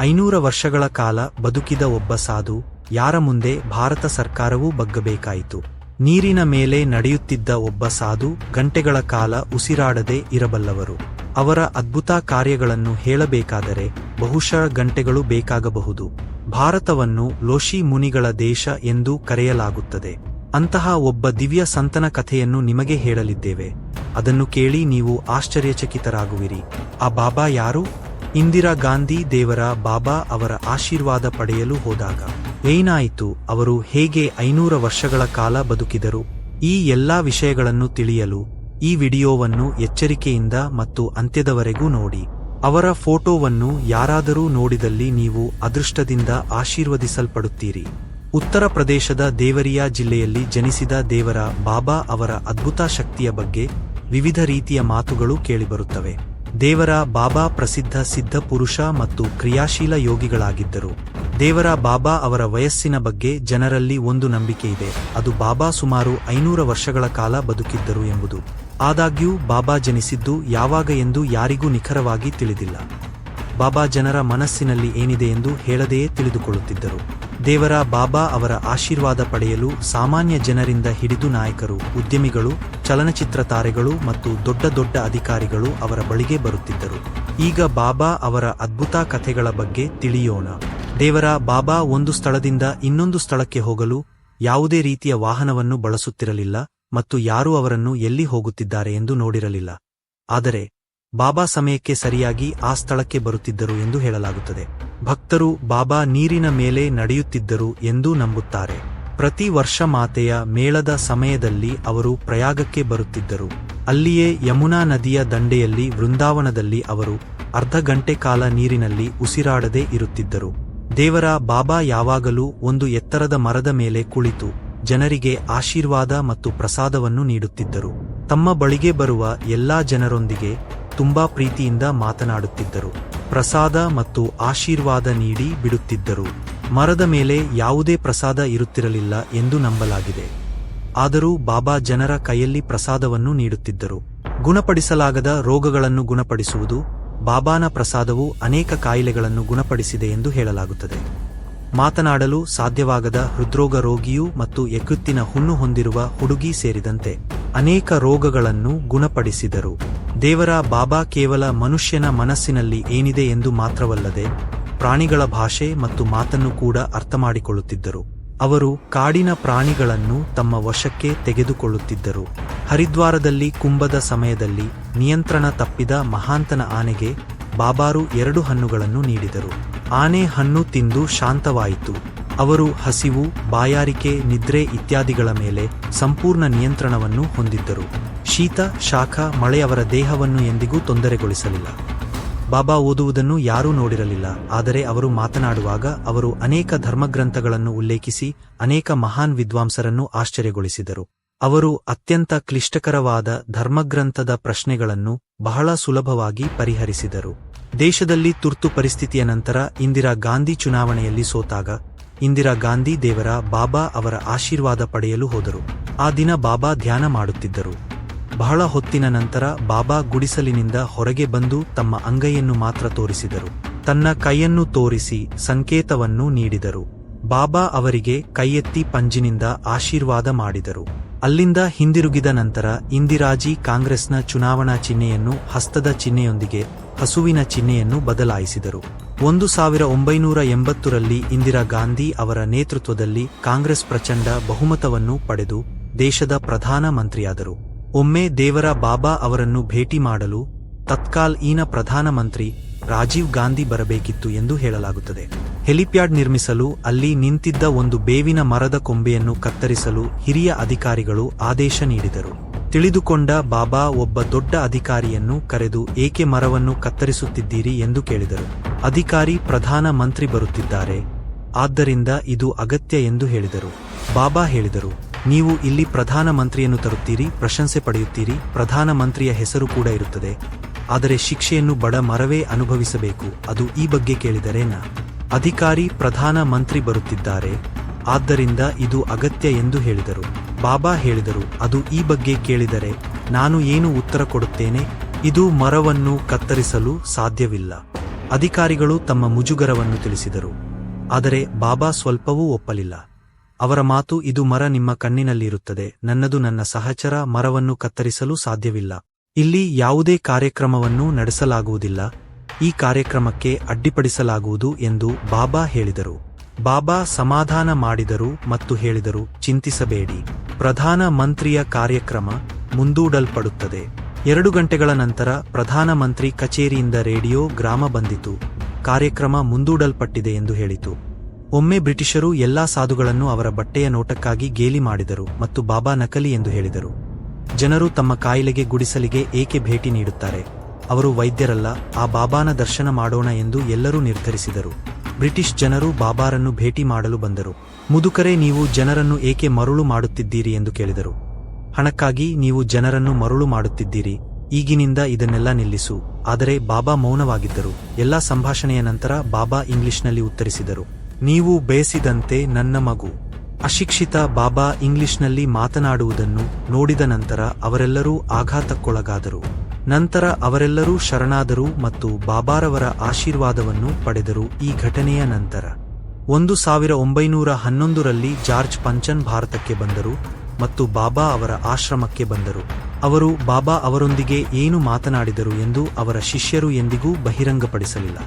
ಐನೂರ ವರ್ಷಗಳ ಕಾಲ ಬದುಕಿದ ಒಬ್ಬ ಸಾಧು, ಯಾರ ಮುಂದೆ ಭಾರತ ಸರ್ಕಾರವೂ ಬಗ್ಗಬೇಕಾಯಿತು. ನೀರಿನ ಮೇಲೆ ನಡೆಯುತ್ತಿದ್ದ ಒಬ್ಬ ಸಾಧು ಗಂಟೆಗಳ ಕಾಲ ಉಸಿರಾಡದೆ ಇರಬಲ್ಲವರು. ಅವರ ಅದ್ಭುತ ಕಾರ್ಯಗಳನ್ನು ಹೇಳಬೇಕಾದರೆ ಬಹುಶಃ ಗಂಟೆಗಳು ಬೇಕಾಗಬಹುದು. ಭಾರತವನ್ನು ಲೋಶಿ ಮುನಿಗಳ ದೇಶ ಎಂದು ಕರೆಯಲಾಗುತ್ತದೆ. ಅಂತಹ ಒಬ್ಬ ದಿವ್ಯ ಸಂತನ ಕಥೆಯನ್ನು ನಿಮಗೆ ಹೇಳಲಿದ್ದೇವೆ. ಅದನ್ನು ಕೇಳಿ ನೀವು ಆಶ್ಚರ್ಯಚಕಿತರಾಗುವಿರಿ. ಆ ಬಾಬಾ ಯಾರು? ಇಂದಿರಾ ಗಾಂಧಿ ದೇವರ ಬಾಬಾ ಅವರ ಆಶೀರ್ವಾದ ಪಡೆಯಲು ಹೋದಾಗ ಏನಾಯಿತು? ಅವರು ಹೇಗೆ ಐನೂರ ವರ್ಷಗಳ ಕಾಲ ಬದುಕಿದರು? ಈ ಎಲ್ಲಾ ವಿಷಯಗಳನ್ನು ತಿಳಿಯಲು ಈ ವಿಡಿಯೋವನ್ನು ಎಚ್ಚರಿಕೆಯಿಂದ ಮತ್ತು ಅಂತ್ಯದವರೆಗೂ ನೋಡಿ. ಅವರ ಫೋಟೋವನ್ನು ಯಾರಾದರೂ ನೋಡಿದಲ್ಲಿ ನೀವು ಅದೃಷ್ಟದಿಂದ ಆಶೀರ್ವದಿಸಲ್ಪಡುತ್ತೀರಿ. ಉತ್ತರ ಪ್ರದೇಶದ ದೇವರಿಯಾ ಜಿಲ್ಲೆಯಲ್ಲಿ ಜನಿಸಿದ ದೇವರ ಬಾಬಾ ಅವರ ಅದ್ಭುತ ಶಕ್ತಿಯ ಬಗ್ಗೆ ವಿವಿಧ ರೀತಿಯ ಮಾತುಗಳು ಕೇಳಿಬರುತ್ತವೆ. ದೇವರ ಬಾಬಾ ಪ್ರಸಿದ್ಧ ಸಿದ್ಧ ಪುರುಷ ಮತ್ತು ಕ್ರಿಯಾಶೀಲ ಯೋಗಿಗಳಾಗಿದ್ದರು. ದೇವರ ಬಾಬಾ ಅವರ ವಯಸ್ಸಿನ ಬಗ್ಗೆ ಜನರಲ್ಲಿ ಒಂದು ನಂಬಿಕೆ ಇದೆ. ಅದು ಬಾಬಾ ಸುಮಾರು ಐನೂರ ವರ್ಷಗಳ ಕಾಲ ಬದುಕಿದ್ದರು ಎಂಬುದು. ಆದಾಗ್ಯೂ, ಬಾಬಾ ಜನಿಸಿದ್ದು ಯಾವಾಗ ಎಂದು ಯಾರಿಗೂ ನಿಖರವಾಗಿ ತಿಳಿದಿಲ್ಲ. ಬಾಬಾ ಜನರ ಮನಸ್ಸಿನಲ್ಲಿ ಏನಿದೆ ಎಂದು ಹೇಳದೆಯೇ ತಿಳಿದುಕೊಳ್ಳುತ್ತಿದ್ದರು. ದೇವರ ಬಾಬಾ ಅವರ ಆಶೀರ್ವಾದ ಪಡೆಯಲು ಸಾಮಾನ್ಯ ಜನರಿಂದ ಹಿಡಿದು ನಾಯಕರು, ಉದ್ಯಮಿಗಳು, ಚಲನಚಿತ್ರ ತಾರೆಗಳು ಮತ್ತು ದೊಡ್ಡ ದೊಡ್ಡ ಅಧಿಕಾರಿಗಳು ಅವರ ಬಳಿಗೆ ಬರುತ್ತಿದ್ದರು. ಈಗ ಬಾಬಾ ಅವರ ಅದ್ಭುತ ಕಥೆಗಳ ಬಗ್ಗೆ ತಿಳಿಯೋಣ. ದೇವರ ಬಾಬಾ ಒಂದು ಸ್ಥಳದಿಂದ ಇನ್ನೊಂದು ಸ್ಥಳಕ್ಕೆ ಹೋಗಲು ಯಾವುದೇ ರೀತಿಯ ವಾಹನವನ್ನು ಬಳಸುತ್ತಿರಲಿಲ್ಲ ಮತ್ತು ಯಾರೂ ಅವರನ್ನು ಎಲ್ಲಿ ಹೋಗುತ್ತಿದ್ದಾರೆ ಎಂದು ನೋಡಿರಲಿಲ್ಲ. ಆದರೆ, ಬಾಬಾ ಸಮಯಕ್ಕೆ ಸರಿಯಾಗಿ ಆ ಸ್ಥಳಕ್ಕೆ ಬರುತ್ತಿದ್ದರು ಎಂದು ಹೇಳಲಾಗುತ್ತದೆ. ಭಕ್ತರು ಬಾಬಾ ನೀರಿನ ಮೇಲೆ ನಡೆಯುತ್ತಿದ್ದರು ಎಂದು ನಂಬುತ್ತಾರೆ. ಪ್ರತಿ ವರ್ಷ ಮಾತೆಯ ಮೇಳದ ಸಮಯದಲ್ಲಿ ಅವರು ಪ್ರಯಾಗಕ್ಕೆ ಬರುತ್ತಿದ್ದರು. ಅಲ್ಲಿಯೇ ಯಮುನಾ ನದಿಯ ದಂಡೆಯಲ್ಲಿ ವೃಂದಾವನದಲ್ಲಿ ಅವರು ಅರ್ಧ ಗಂಟೆ ಕಾಲ ನೀರಿನಲ್ಲಿ ಉಸಿರಾಡದೆ ಇರುತ್ತಿದ್ದರು. ದೇವರ ಬಾಬಾ ಯಾವಾಗಲೂ ಒಂದು ಎತ್ತರದ ಮರದ ಮೇಲೆ ಕುಳಿತು ಜನರಿಗೆ ಆಶೀರ್ವಾದ ಮತ್ತು ಪ್ರಸಾದವನ್ನು ನೀಡುತ್ತಿದ್ದರು. ತಮ್ಮ ಬಳಿಗೆ ಬರುವ ಎಲ್ಲಾ ಜನರೊಂದಿಗೆ ತುಂಬಾ ಪ್ರೀತಿಯಿಂದ ಮಾತನಾಡುತ್ತಿದ್ದರು. ಪ್ರಸಾದ ಮತ್ತು ಆಶೀರ್ವಾದ ನೀಡಿ ಬಿಡುತ್ತಿದ್ದರು. ಮರದ ಮೇಲೆ ಯಾವುದೇ ಪ್ರಸಾದ ಇರುತ್ತಿರಲಿಲ್ಲ ಎಂದು ನಂಬಲಾಗಿದೆ. ಆದರೂ ಬಾಬಾ ಜನರ ಕೈಯಲ್ಲಿ ಪ್ರಸಾದವನ್ನು ನೀಡುತ್ತಿದ್ದರು. ಗುಣಪಡಿಸಲಾಗದ ರೋಗಗಳನ್ನು ಗುಣಪಡಿಸುವುದು, ಬಾಬಾನ ಪ್ರಸಾದವು ಅನೇಕ ಕಾಯಿಲೆಗಳನ್ನು ಗುಣಪಡಿಸಿದೆ ಎಂದು ಹೇಳಲಾಗುತ್ತದೆ. ಮಾತನಾಡಲು ಸಾಧ್ಯವಾಗದ ಹೃದ್ರೋಗ ರೋಗಿಯು ಮತ್ತು ಯಕೃತ್ತಿನ ಹುಣ್ಣು ಹೊಂದಿರುವ ಹುಡುಗಿ ಸೇರಿದಂತೆ ಅನೇಕ ರೋಗಗಳನ್ನು ಗುಣಪಡಿಸಿದರು. ದೇವರ ಬಾಬಾ ಕೇವಲ ಮನುಷ್ಯನ ಮನಸ್ಸಿನಲ್ಲಿ ಏನಿದೆ ಎಂದು ಮಾತ್ರವಲ್ಲದೆ ಪ್ರಾಣಿಗಳ ಭಾಷೆ ಮತ್ತು ಮಾತನ್ನು ಕೂಡ ಅರ್ಥಮಾಡಿಕೊಳ್ಳುತ್ತಿದ್ದರು. ಅವರು ಕಾಡಿನ ಪ್ರಾಣಿಗಳನ್ನು ತಮ್ಮ ವಶಕ್ಕೆ ತೆಗೆದುಕೊಳ್ಳುತ್ತಿದ್ದರು. ಹರಿದ್ವಾರದಲ್ಲಿ ಕುಂಭದ ಸಮಯದಲ್ಲಿ ನಿಯಂತ್ರಣ ತಪ್ಪಿದ ಮಹಾಂತನ ಆನೆಗೆ ಬಾಬಾರು ಎರಡು ಹಣ್ಣುಗಳನ್ನು ನೀಡಿದರು. ಆನೆ ಹಣ್ಣು ತಿಂದು ಶಾಂತವಾಯಿತು. ಅವರು ಹಸಿವು, ಬಾಯಾರಿಕೆ, ನಿದ್ರೆ ಇತ್ಯಾದಿಗಳ ಮೇಲೆ ಸಂಪೂರ್ಣ ನಿಯಂತ್ರಣವನ್ನು ಹೊಂದಿದ್ದರು. ಶೀತ, ಶಾಖ, ಮಳೆ ಅವರ ದೇಹವನ್ನು ಎಂದಿಗೂ ತೊಂದರೆಗೊಳಿಸಲಿಲ್ಲ. ಬಾಬಾ ಓದುವುದನ್ನು ಯಾರೂ ನೋಡಿರಲಿಲ್ಲ, ಆದರೆ ಅವರು ಮಾತನಾಡುವಾಗ ಅವರು ಅನೇಕ ಧರ್ಮಗ್ರಂಥಗಳನ್ನು ಉಲ್ಲೇಖಿಸಿ ಅನೇಕ ಮಹಾನ್ ವಿದ್ವಾಂಸರನ್ನು ಆಶ್ಚರ್ಯಗೊಳಿಸಿದರು. ಅವರು ಅತ್ಯಂತ ಕ್ಲಿಷ್ಟಕರವಾದ ಧರ್ಮಗ್ರಂಥದ ಪ್ರಶ್ನೆಗಳನ್ನು ಬಹಳ ಸುಲಭವಾಗಿ ಪರಿಹರಿಸಿದರು. ದೇಶದಲ್ಲಿ ತುರ್ತು ಪರಿಸ್ಥಿತಿಯ ನಂತರ ಇಂದಿರಾ ಗಾಂಧಿ ಚುನಾವಣೆಯಲ್ಲಿ ಸೋತಾಗ, ಇಂದಿರಾ ಗಾಂಧಿ ದೇವರ ಬಾಬಾ ಅವರ ಆಶೀರ್ವಾದ ಪಡೆಯಲು ಹೋದರು. ಆ ದಿನ ಬಾಬಾ ಧ್ಯಾನ ಮಾಡುತ್ತಿದ್ದರು. ಬಹಳ ಹೊತ್ತಿನ ನಂತರ ಬಾಬಾ ಗುಡಿಸಲಿನಿಂದ ಹೊರಗೆ ಬಂದು ತಮ್ಮ ಅಂಗೈಯನ್ನು ಮಾತ್ರ ತೋರಿಸಿದರು. ತನ್ನ ಕೈಯನ್ನು ತೋರಿಸಿ ಸಂಕೇತವನ್ನು ನೀಡಿದರು. ಬಾಬಾ ಅವರಿಗೆ ಕೈಯೆತ್ತಿ ಪಂಜಿನಿಂದ ಆಶೀರ್ವಾದ ಮಾಡಿದರು. ಅಲ್ಲಿಂದ ಹಿಂದಿರುಗಿದ ನಂತರ ಇಂದಿರಾಜಿ ಕಾಂಗ್ರೆಸ್ನ ಚುನಾವಣಾ ಚಿಹ್ನೆಯನ್ನು ಹಸ್ತದ ಚಿಹ್ನೆಯೊಂದಿಗೆ ಹಸುವಿನ ಚಿಹ್ನೆಯನ್ನು ಬದಲಾಯಿಸಿದರು. ಒಂದು ಸಾವಿರ ಒಂಬೈನೂರ ಎಂಬತ್ತರಲ್ಲಿ ಇಂದಿರಾ ಗಾಂಧಿ ಅವರ ನೇತೃತ್ವದಲ್ಲಿ ಕಾಂಗ್ರೆಸ್ ಪ್ರಚಂಡ ಬಹುಮತವನ್ನು ಪಡೆದು ದೇಶದ ಪ್ರಧಾನ ಮಂತ್ರಿಯಾದರು. ಒಮ್ಮೆ ದೇವರ ಬಾಬಾ ಅವರನ್ನು ಭೇಟಿ ಮಾಡಲು ತತ್ಕಾಲ್ ಈನ ಪ್ರಧಾನಮಂತ್ರಿ ರಾಜೀವ್ ಗಾಂಧಿ ಬರಬೇಕಿತ್ತು ಎಂದು ಹೇಳಲಾಗುತ್ತದೆ. ಹೆಲಿಪ್ಯಾಡ್ ನಿರ್ಮಿಸಲು ಅಲ್ಲಿ ನಿಂತಿದ್ದ ಒಂದು ಬೇವಿನ ಮರದ ಕೊಂಬೆಯನ್ನು ಕತ್ತರಿಸಲು ಹಿರಿಯ ಅಧಿಕಾರಿಗಳು ಆದೇಶ ನೀಡಿದರು. ತಿಳಿದುಕೊಂಡ ಬಾಬಾ ಒಬ್ಬ ದೊಡ್ಡ ಅಧಿಕಾರಿಯನ್ನು ಕರೆದು ಏಕೆ ಮರವನ್ನು ಕತ್ತರಿಸುತ್ತಿದ್ದೀರಿ? ಎಂದು ಕೇಳಿದರು. ಅಧಿಕಾರಿ, ಪ್ರಧಾನ ಮಂತ್ರಿ ಬರುತ್ತಿದ್ದಾರೆ. ಆದ್ದರಿಂದ ಇದು ಅಗತ್ಯ ಎಂದು ಹೇಳಿದರು. ಬಾಬಾ ಹೇಳಿದರು. ನೀವು ಇಲ್ಲಿ ಪ್ರಧಾನ ಮಂತ್ರಿಯನ್ನು ತರುತ್ತೀರಿ, ಪ್ರಶಂಸೆ ಪಡೆಯುತ್ತೀರಿ, ಪ್ರಧಾನ ಮಂತ್ರಿಯ ಹೆಸರು ಕೂಡ ಇರುತ್ತದೆ. ಆದರೆ ಶಿಕ್ಷೆಯನ್ನು ಬಡ ಮರವೇ ಅನುಭವಿಸಬೇಕು, ಅದು ಈ ಬಗ್ಗೆ ಕೇಳಿದರೆ ನಾ. ಅಧಿಕಾರಿ, ಪ್ರಧಾನ ಮಂತ್ರಿ ಬರುತ್ತಿದ್ದಾರೆ. ಆದ್ದರಿಂದ ಇದು ಅಗತ್ಯ ಎಂದು ಹೇಳಿದರು. ಬಾಬಾ ಹೇಳಿದರು, ಅದು ಈ ಬಗ್ಗೆ ಕೇಳಿದರೆ ನಾನು ಏನು ಉತ್ತರ ಕೊಡುತ್ತೇನೆ? ಇದು ಮರವನ್ನು ಕತ್ತರಿಸಲು ಸಾಧ್ಯವಿಲ್ಲ. ಅಧಿಕಾರಿಗಳು ತಮ್ಮ ಮುಜುಗರವನ್ನು ತಿಳಿಸಿದರು. ಆದರೆ ಬಾಬಾ ಸ್ವಲ್ಪವೂ ಒಪ್ಪಲಿಲ್ಲ. ಅವರ ಮಾತು ಇದು ಮರ ನಿಮ್ಮ ಕಣ್ಣಿನಲ್ಲಿರುತ್ತದೆ, ನನ್ನದು ನನ್ನ ಸಹಚರ ಮರವನ್ನು ಕತ್ತರಿಸಲು ಸಾಧ್ಯವಿಲ್ಲ. ಇಲ್ಲಿ ಯಾವುದೇ ಕಾರ್ಯಕ್ರಮವನ್ನು ನಡೆಸಲಾಗುವುದಿಲ್ಲ, ಈ ಕಾರ್ಯಕ್ರಮಕ್ಕೆ ಅಡ್ಡಿಪಡಿಸಲಾಗುವುದು ಎಂದು ಬಾಬಾ ಹೇಳಿದರು. ಬಾಬಾ ಸಮಾಧಾನ ಮಾಡಿದರು ಮತ್ತು ಹೇಳಿದರು, ಚಿಂತಿಸಬೇಡಿ, ಪ್ರಧಾನ ಮಂತ್ರಿಯ ಕಾರ್ಯಕ್ರಮ ಮುಂದೂಡಲ್ಪಡುತ್ತದೆ. ಎರಡು ಗಂಟೆಗಳ ನಂತರ ಪ್ರಧಾನಮಂತ್ರಿ ಕಚೇರಿಯಿಂದ ರೇಡಿಯೋ ಗ್ರಾಮ ಬಂದಿತು, ಕಾರ್ಯಕ್ರಮ ಮುಂದೂಡಲ್ಪಟ್ಟಿದೆ ಎಂದು ಹೇಳಿತು. ಒಮ್ಮೆ ಬ್ರಿಟಿಷರು ಎಲ್ಲಾ ಸಾಧುಗಳನ್ನು ಅವರ ಬಟ್ಟೆಯ ನೋಟಕ್ಕಾಗಿ ಗೇಲಿ ಮಾಡಿದರು ಮತ್ತು ಬಾಬಾ ನಕಲಿ ಎಂದು ಹೇಳಿದರು. ಜನರು ತಮ್ಮ ಕಾಯಿಲೆಗೆ ಗುಡಿಸಲಿಗೆ ಏಕೆ ಭೇಟಿ ನೀಡುತ್ತಾರೆ? ಅವರು ವೈದ್ಯರಲ್ಲ, ಆ ಬಾಬಾನ ದರ್ಶನ ಮಾಡೋಣ ಎಂದು ಎಲ್ಲರೂ ನಿರ್ಧರಿಸಿದರು. ಬ್ರಿಟಿಷ್ ಜನರು ಬಾಬಾರನ್ನು ಭೇಟಿ ಮಾಡಲು ಬಂದರು. ಮುದುಕರೇ, ನೀವು ಜನರನ್ನು ಏಕೆ ಮರುಳು ಮಾಡುತ್ತಿದ್ದೀರಿ ಎಂದು ಕೇಳಿದರು. ಹಣಕ್ಕಾಗಿ ನೀವು ಜನರನ್ನು ಮರುಳು ಮಾಡುತ್ತಿದ್ದೀರಿ. ಈಗಿನಿಂದ ಇದನ್ನೆಲ್ಲ ನಿಲ್ಲಿಸು. ಆದರೆ ಬಾಬಾ ಮೌನವಾಗಿದ್ದರು. ಎಲ್ಲಾ ಸಂಭಾಷಣೆಯ ನಂತರ ಬಾಬಾ ಇಂಗ್ಲಿಷ್ನಲ್ಲಿ ಉತ್ತರಿಸಿದರು. ನೀವು ಬೇಸಿದಂತೆ ನನ್ನ ಮಗು. ಅಶಿಕ್ಷಿತ ಬಾಬಾ ಇಂಗ್ಲಿಷ್ನಲ್ಲಿ ಮಾತನಾಡುವುದನ್ನು ನೋಡಿದ ನಂತರ ಅವರೆಲ್ಲರೂ ಆಘಾತಕ್ಕೊಳಗಾದರು. ನಂತರ ಅವರೆಲ್ಲರೂ ಶರಣಾದರು ಮತ್ತು ಬಾಬಾರವರ ಆಶೀರ್ವಾದವನ್ನು ಪಡೆದರು ಈ ಘಟನೆಯ ನಂತರ. ಒಂದು ಸಾವಿರ ಒಂಬೈನೂರ ಹನ್ನೊಂದರಲ್ಲಿ ಜಾರ್ಜ್ ಪಂಚನ್ ಭಾರತಕ್ಕೆ ಬಂದರು ಮತ್ತು ಬಾಬಾ ಅವರ ಆಶ್ರಮಕ್ಕೆ ಬಂದರು. ಅವರು ಬಾಬಾ ಅವರೊಂದಿಗೆ ಏನು ಮಾತನಾಡಿದರು ಎಂದು ಅವರ ಶಿಷ್ಯರು ಎಂದಿಗೂ ಬಹಿರಂಗಪಡಿಸಲಿಲ್ಲ.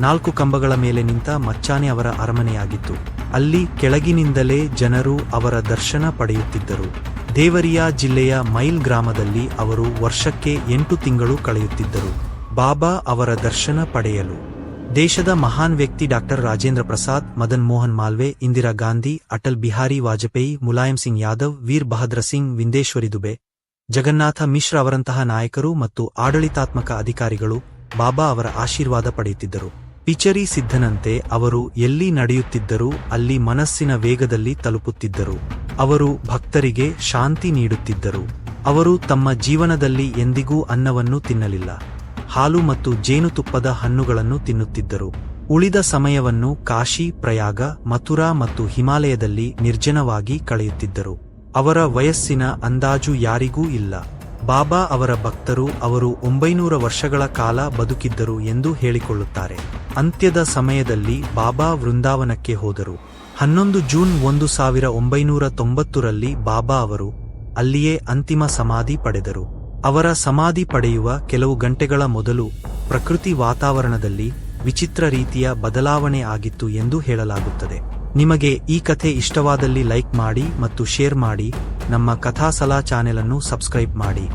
ನಾಲ್ಕು ಕಂಬಗಳ ಮೇಲೆ ನಿಂತ ಮಚ್ಚಾನೆ ಅವರ ಅರಮನೆಯಾಗಿತ್ತು. ಅಲ್ಲಿ ಕೆಳಗಿನಿಂದಲೇ ಜನರು ಅವರ ದರ್ಶನ ಪಡೆಯುತ್ತಿದ್ದರು. ದೇವರಿಯಾ ಜಿಲ್ಲೆಯ ಮೈಲ್ ಗ್ರಾಮದಲ್ಲಿ ಅವರು ವರ್ಷಕ್ಕೆ ಎಂಟು ತಿಂಗಳು ಕಳೆಯುತ್ತಿದ್ದರು. ಬಾಬಾ ಅವರ ದರ್ಶನ ಪಡೆಯಲು. ದೇಶದ ಮಹಾನ್ ವ್ಯಕ್ತಿ ಡಾಕ್ಟರ್ ರಾಜೇಂದ್ರ ಪ್ರಸಾದ್, ಮದನ್ ಮೋಹನ್ ಮಾಲ್ವೆ, ಇಂದಿರಾ ಗಾಂಧಿ, ಅಟಲ್ ಬಿಹಾರಿ ವಾಜಪೇಯಿ, ಮುಲಾಯಂ ಸಿಂಗ್ ಯಾದವ್, ವೀರ್ ಬಹದ್ರ ಸಿಂಗ್ ವಿಂದೇಶ್ವರಿ ದುಬೆ, ಜಗನ್ನಾಥ ಮಿಶ್ರ ಅವರಂತಹ ನಾಯಕರು ಮತ್ತು ಆಡಳಿತಾತ್ಮಕ ಅಧಿಕಾರಿಗಳು ಬಾಬಾ ಅವರ ಆಶೀರ್ವಾದ ಪಡೆಯುತ್ತಿದ್ದರು. ಪಿಚರಿ ಸಿದ್ಧನಂತೆ ಅವರು ಎಲ್ಲಿ ನಡೆಯುತ್ತಿದ್ದರೂ ಅಲ್ಲಿ ಮನಸ್ಸಿನ ವೇಗದಲ್ಲಿ ತಲುಪುತ್ತಿದ್ದರು. ಅವರು ಭಕ್ತರಿಗೆ ಶಾಂತಿ ನೀಡುತ್ತಿದ್ದರು. ಅವರು ತಮ್ಮ ಜೀವನದಲ್ಲಿ ಎಂದಿಗೂ ಅನ್ನವನ್ನು ತಿನ್ನಲಿಲ್ಲ. ಹಾಲು ಮತ್ತು ಜೇನುತುಪ್ಪದ ಹಣ್ಣುಗಳನ್ನು ತಿನ್ನುತ್ತಿದ್ದರು. ಉಳಿದ ಸಮಯವನ್ನು ಕಾಶಿ, ಪ್ರಯಾಗ, ಮಥುರಾ ಮತ್ತು ಹಿಮಾಲಯದಲ್ಲಿ ನಿರ್ಜನವಾಗಿ ಕಳೆಯುತ್ತಿದ್ದರು. ಅವರ ವಯಸ್ಸಿನ ಅಂದಾಜು ಯಾರಿಗೂ ಇಲ್ಲ. ಬಾಬಾ ಅವರ ಭಕ್ತರು ಅವರು ಒಂಬೈನೂರ ವರ್ಷಗಳ ಕಾಲ ಬದುಕಿದ್ದರು ಎಂದು ಹೇಳಿಕೊಳ್ಳುತ್ತಾರೆ. ಅಂತ್ಯದ ಸಮಯದಲ್ಲಿ ಬಾಬಾ ವೃಂದಾವನಕ್ಕೆ ಹೋದರು. ಹನ್ನೊಂದು ಜೂನ್ ಒಂದು ಸಾವಿರ ಒಂಬೈನೂರ ತೊಂಬತ್ತರಲ್ಲಿ ಬಾಬಾ ಅವರು ಅಲ್ಲಿಯೇ ಅಂತಿಮ ಸಮಾಧಿ ಪಡೆದರು. ಅವರ ಸಮಾಧಿ ಪಡೆಯುವ ಕೆಲವು ಗಂಟೆಗಳ ಮೊದಲು ಪ್ರಕೃತಿ ವಾತಾವರಣದಲ್ಲಿ ವಿಚಿತ್ರ ರೀತಿಯ ಬದಲಾವಣೆ ಆಗಿತ್ತು ಎಂದು ಹೇಳಲಾಗುತ್ತದೆ. ನಿಮಗೆ ಈ ಕಥೆ ಇಷ್ಟವಾದಲ್ಲಿ ಲೈಕ್ ಮಾಡಿ ಮತ್ತು ಶೇರ್ ಮಾಡಿ. ನಮ್ಮ ಕಥಾಸಲಾ ಚಾನೆಲ್ ಅನ್ನು ಸಬ್ಸ್ಕ್ರೈಬ್ ಮಾಡಿ.